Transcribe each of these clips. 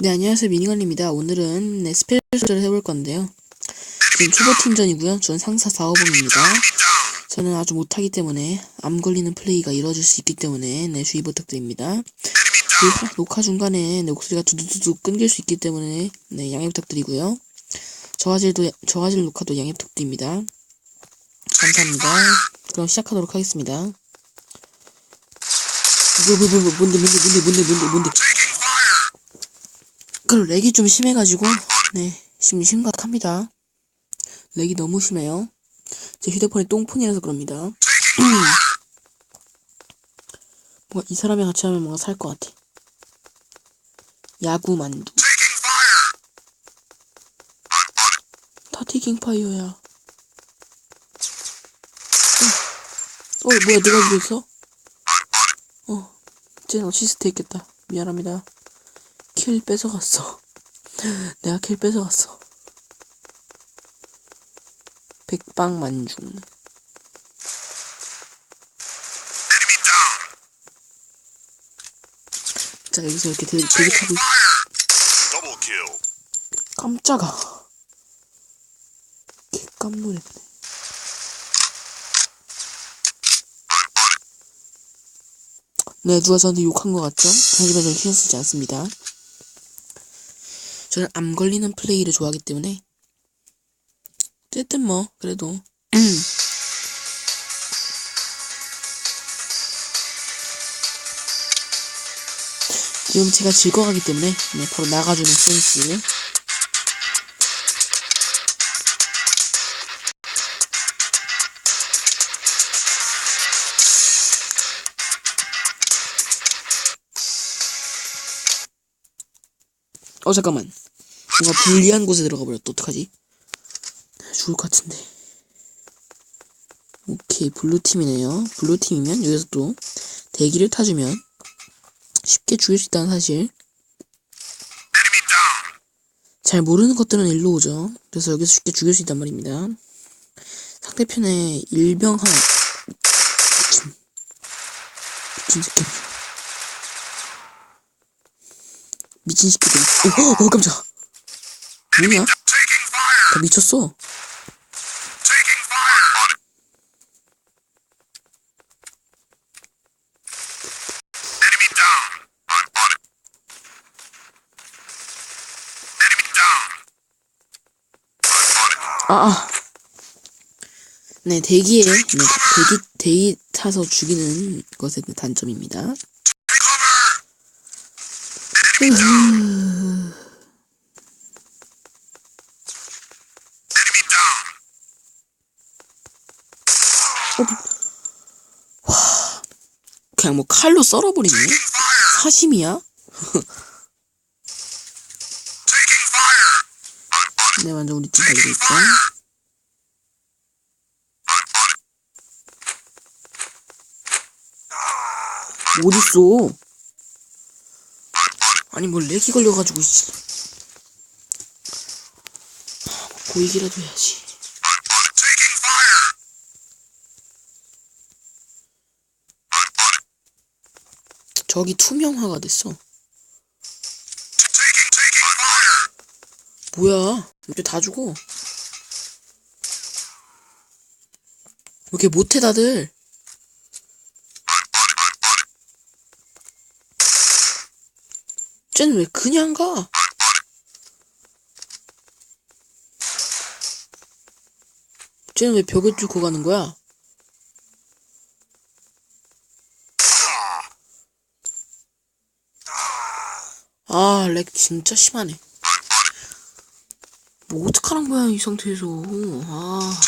네, 안녕하세요. 미니건입니다. 오늘은 네, 스페셜을 해볼 건데요. 지금 초보 팀전이고요. 저는 상사 4호봉입니다. 저는 아주 못하기 때문에 암 걸리는 플레이가 이루어질 수 있기 때문에 네, 주의 부탁드립니다. 그 녹화 중간에 네, 목소리가 두두두두 끊길 수 있기 때문에 네, 양해 부탁드리고요. 저화질도 저화질 녹화도 양해 부탁드립니다. 감사합니다. 그럼 시작하도록 하겠습니다. 뭐, 뭐, 뭐, 뭐, 뭔데, 뭔데, 뭔데, 뭔데, 뭔데, 뭔데. 그 렉이 좀 심해가지고 네 심, 심각합니다. 렉이 너무 심해요. 제 휴대폰이 똥폰이라서 그럽니다. 뭔가 이 사람이랑 같이 하면 뭔가 살 것 같아. 야구 만두. 다 티킹 파이어야. 어, 어 뭐야 내가 죽였어? 어 쟤는 어시스트 했겠다. 미안합니다 킬 뺏어갔어. 내가 킬 뺏어갔어. 백방만중. 자, 여기서 이렇게 대, 대기 타고 있... Double kill. 깜짝아. 개 깜놀했네. 네, 누가 저한테 욕한 것 같죠? 하지만 저는 신경 쓰지 않습니다. 저는 암 걸리는 플레이를 좋아하기 때문에. 어쨌든 뭐 그래도. 지금 제가 즐거워하기 때문에 네, 바로 나가주는 센스 잠깐만. 뭔가 불리한 곳에 들어가 버렸다. 어떡하지? 죽을 것 같은데. 오케이 블루팀이네요. 블루팀이면 여기서 또 대기를 타주면 쉽게 죽일 수 있다는 사실. 잘 모르는 것들은 일로 오죠. 그래서 여기서 쉽게 죽일 수 있단 말입니다. 상대편에 일병 하나. 미친. 미친 새끼 미친 새끼들 어, 어 깜짝 뭐냐 다 미쳤어. 아, 아. 네, 대기에, 네, 대기, 대기 타서 죽이는 것의 단점입니다. 그냥 뭐 칼로 썰어버리네? 사심이야? 네, 완전 우리 팀 달리고 있죠. 어딨어? 아니, 뭘 렉이 걸려가지고, 씨. 보이기라도 해야지. 저기 투명화가 됐어. 뭐야? 이제 다 죽어. 왜 이렇게 못해 다들? 쟤는 왜 그냥 가? 쟤는 왜 벽을 뚫고 가는 거야? 아, 렉 진짜 심하네. 뭐 어떡하란 거야 이 상태에서 아.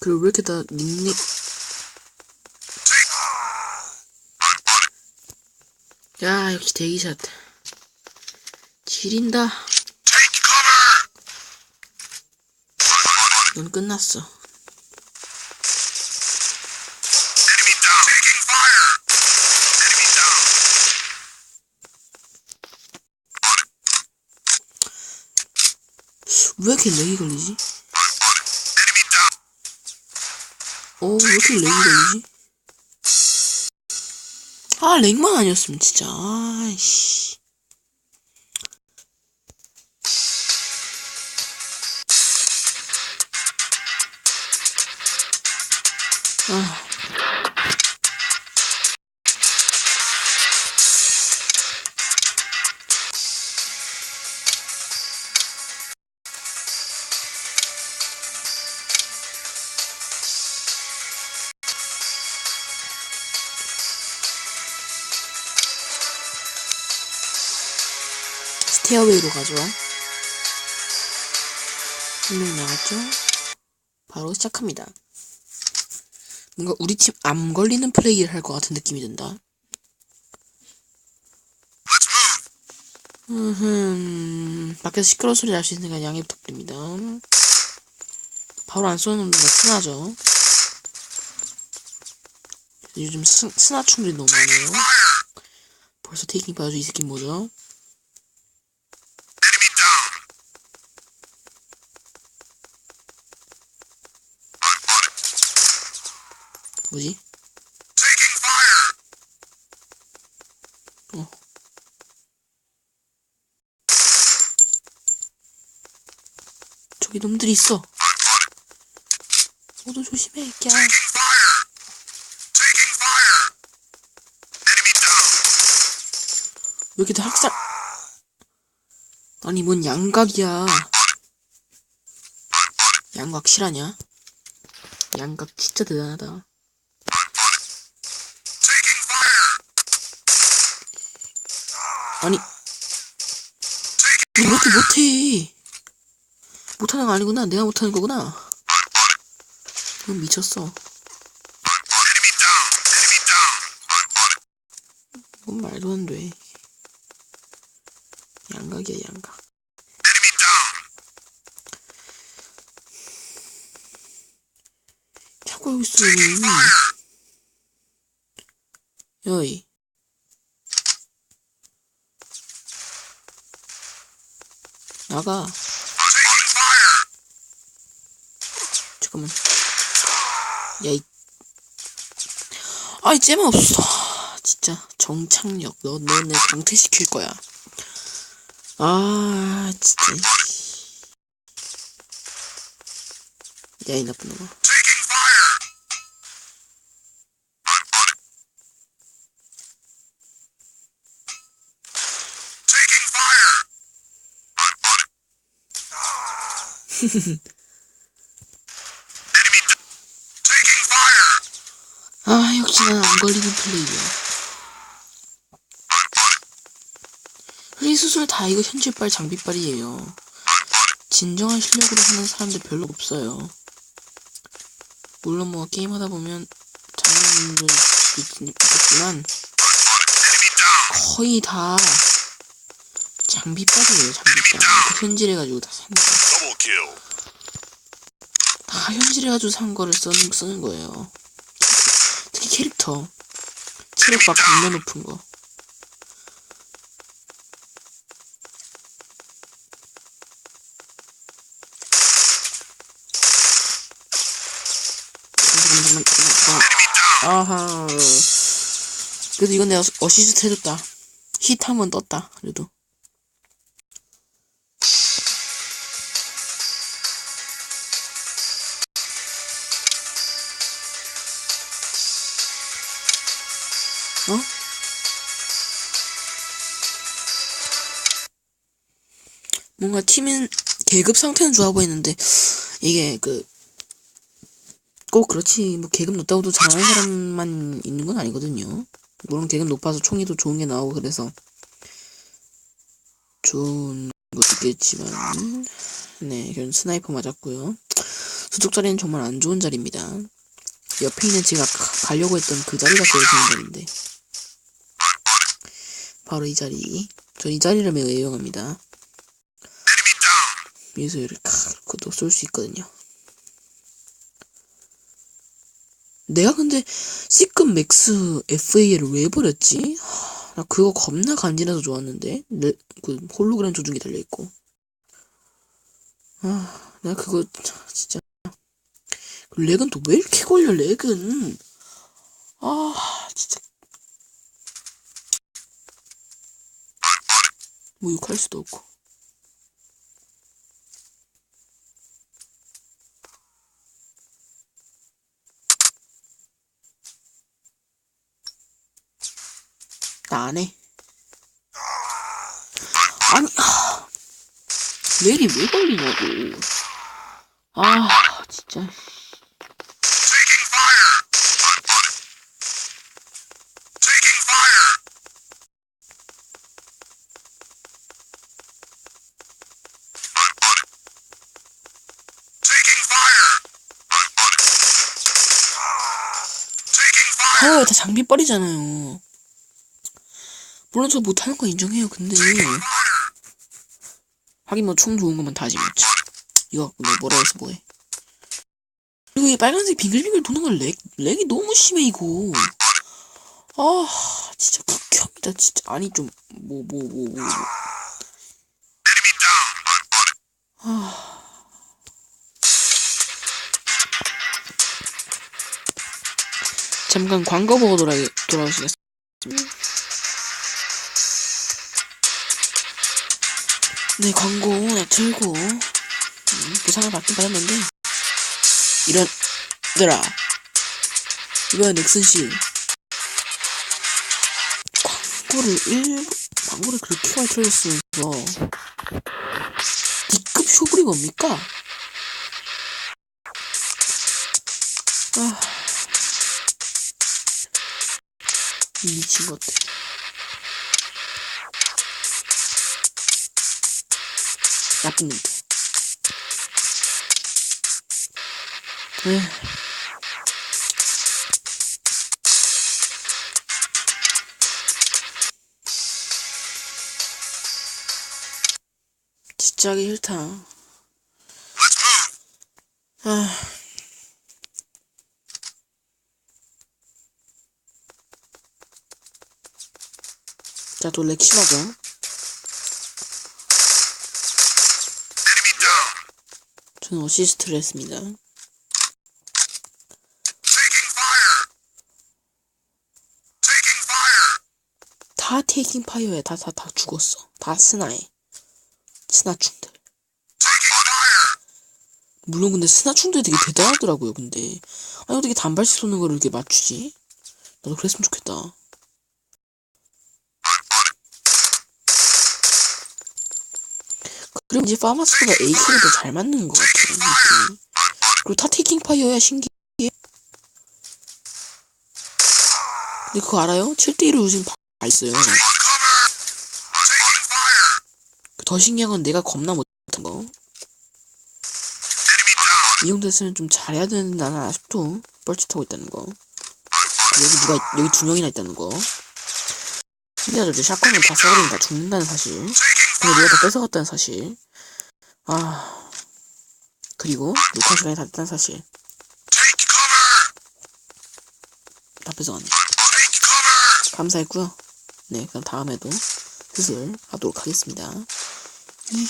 그리고 왜 이렇게 다 닉닉 야 역시 대기샷 지린다. 넌 끝났어. 왜 이렇게 렉이 걸리지? 어 왜 이렇게 렉이 걸리지? 아, 렉만 아니었으면 진짜. 아이씨. 아. 스테어웨이로 가죠. 분명히 나왔죠? 바로 시작합니다. 뭔가 우리 팀 암 걸리는 플레이를 할 것 같은 느낌이 든다. 음, 밖에서 시끄러운 소리 날 수 있으니까 양해 부탁드립니다. 바로 안 쏘는 놈들가 스나죠. 요즘 스, 스나충들이 너무 많아요. 벌써 테이킹 봐줘 이 새끼 뭐죠? 뭐지? 어. 저기 놈들이 있어. 모두 조심해, 야. 다 학살? 아니 뭔 양각이야? 양각 실하냐? 양각 진짜 대단하다. 아니 너왜 이렇게 못해? 못하는 거 아니구나. 내가 못하는 거구나. 넌 미쳤어. 뭔 말도 안 돼. 양각이야 양각. 자꾸 여기 있으면 여이 나가. 잠깐만. 야 이. 아이 잼 없어. 진짜 정착력. 너너내 강퇴시킬 거야. 아 진짜. 야 이 나쁜 놈아 아 역시 난안 걸리는 플레이야 프리수술 다 이거 현질빨 장비빨이에요 진정한 실력으로 하는 사람들 별로 없어요 물론 뭐 게임하다 보면 잘하는 분들 있겠지만. 거의 다 장비빨이에요 장비빨 그 현질해가지고 다. Double kill. 다 현질해가지고 산 거를 쓰는, 쓰는 거예요 특히 캐릭터 체력과 겁나 높은 거 잠깐만, 잠깐만, 잠깐만. 아하. 그래도 이건 내가 어시스트 해줬다. 히트 한번 떴다. 그래도. 어? 뭔가 팀은 계급 상태는 좋아 보이는데 이게 그 꼭 그렇지 뭐 계급 높다고도 잘하는 사람만 있는 건 아니거든요. 물론 계급 높아서 총이도 좋은 게 나오고 그래서 좋은 것도 있겠지만 네 결국 스나이퍼 맞았고요. 수족 자리는 정말 안 좋은 자리입니다. 옆에 있는 제가 가- 가려고 했던 그 자리가 제일 좋은 자리인데 바로 이 자리. 저이 자리를 매우 애용합니다. 미소를 그것도 쏠 수 있거든요. 내가 근데 C급 맥스 FA를 왜 버렸지? 하, 나 그거 겁나 간지나서 좋았는데 레, 그 홀로그램 조준기 달려있고 아 내가 그거 참, 진짜 그 렉은 또 왜 이렇게 걸려 렉은 아 진짜 뭐 욕할 수도 없고. 나 안 해. 아니, 아, 렉이 왜 걸리냐고. 아, 진짜. 파워에 다 장비 뻘이잖아요. 물론 저 못하는 거 인정해요. 근데 하긴 뭐 총 좋은 것만 다지 뭐지. 이거 내가 뭐라 해서 뭐해. 그리고 이 빨간색 빙글빙글 도는 건 렉, 렉이 너무 심해 이거. 아 진짜 극혐이다 진짜. 아니 좀 뭐 뭐 뭐 뭐. 뭐. Enemy down. I'm 잠깐 광고 보고 돌아 돌아오시겠습니다. 네 광고 나 틀고 음, 보상을 받긴 받았는데 이런 들아 이번엔 넥슨 씨 광고를 일 광고를 그렇게 많이 틀어줬으면서 D급 쇼불이 뭡니까? 아 미친 것들. 나쁜 놈들. 에휴. 진짜 하기 싫다. 아. 자, 또. Enemy down. 저는 어시스트를 했습니다. 다 테이킹 파이어에 다, 다, 다 죽었어. 다 스나에. 스나충들. 물론 근데 스나충들이 되게 대단하더라고요, 근데. 아니, 어떻게 단발씩 쏘는 거를 이렇게 맞추지? 나도 그랬으면 좋겠다. 그리고 이제 파마스보다 AK가 더잘 맞는 것 같아요. 그리고 다 테이킹 파이어야, 신기해. 근데 그거 알아요? 7대1을 요즘 다 있어요. Fire. 더 신기한 건 내가 겁나 못한 거. 이 정도 했으면 좀 잘해야 되는데 나는 아직도 뻘짓하고 있다는 거. 여기 누가 있- 여기 두 명이나 있다는 거. 신기하죠? 저 샷건을 다 써버리면 다 죽는다는 사실. 근데 내가 다 뺏어갔다는 사실. 아 그리고 녹화 시간이 다 됐다는 사실. 다 뺏어갔네. 감사했고요. 네, 그럼 다음에도 슬슬 하도록 하겠습니다. 이